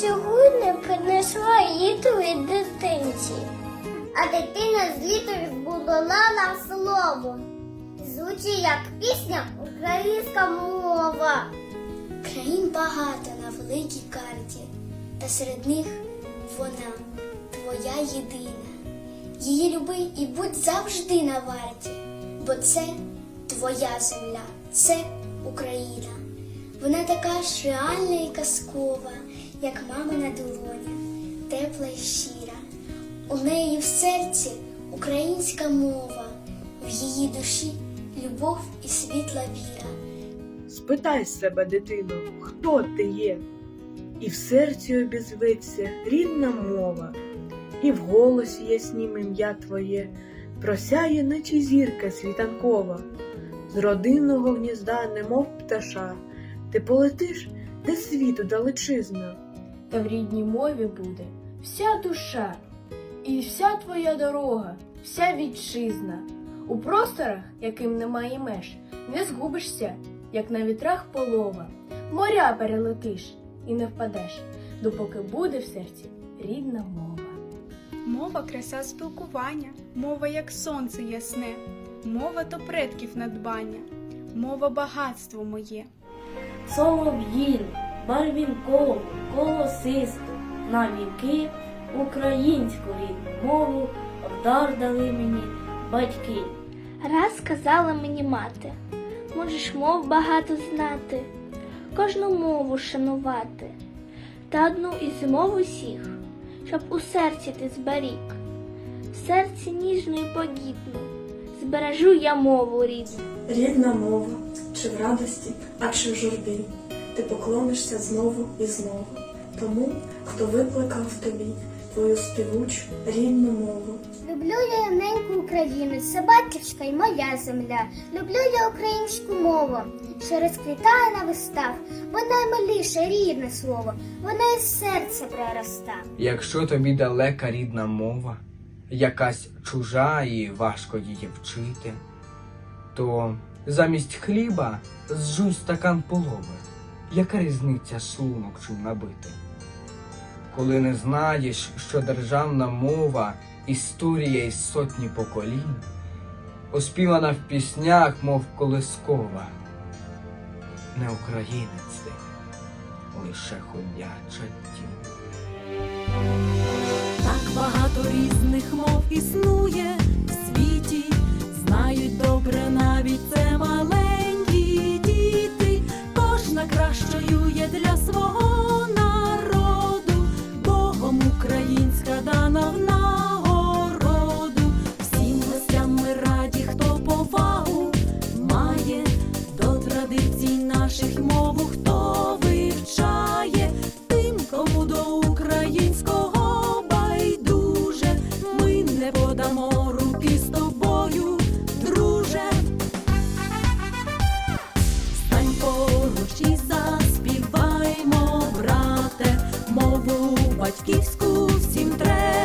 Сьогодні принесла літові дитинці. А дитина з літер збудила нам слово. Звучить як пісня українська мова. Країн багато на великій карті, та серед них вона твоя єдина. Її люби і будь завжди на варті, бо це твоя земля, це Україна. Вона така ж реальна і казкова як мамина долоня, тепла і щира. У неї в серці українська мова, в її душі любов і світла віра. Спитай себе, дитино, хто ти є, і в серці обізветься рідна мова, і в голосі яснім ім'я твоє просяє, наче зірка світанкова, з родинного гнізда, немов пташа, ти полетиш, де світу далечизна. Та в рідній мові буде вся душа, і вся твоя дорога, вся вітчизна. У просторах, яким немає меж, не згубишся, як на вітрах полова. Моря перелетиш і не впадеш, допоки буде в серці рідна мова. Мова краса спілкування, мова як сонце ясне, мова то предків надбання, мова багатство моє. солов'їн, барвінкову, колосисту, на віки українську рідну мову вдар дали мені батьки. Раз сказала мені мати, можеш мов багато знати, кожну мову шанувати, та одну із мов усіх, щоб у серці ти зберіг, в серці ніжну і погідну, збережу я мову рідну. Рідна мова, чи в радості, а чи в журбі, ти поклонишся знову і знову тому, хто викликав в тобі твою співучу рідну мову. Люблю я неньку Україну, це батьківська й моя земля. Люблю я українську мову, що розквітає на вистав, бо наймиліше рідне слово, вона із серця пророста. Якщо тобі далека рідна мова, якась чужа і важко її вчити, то замість хліба зжуй стакан полови. Яка різниця шлунок чим набити? Коли не знаєш, що державна мова історія із сотні поколінь, оспівана в піснях, мов колискова, не українець ти, лише ходяча тінь. Так багато різних мов батьківську всім треба.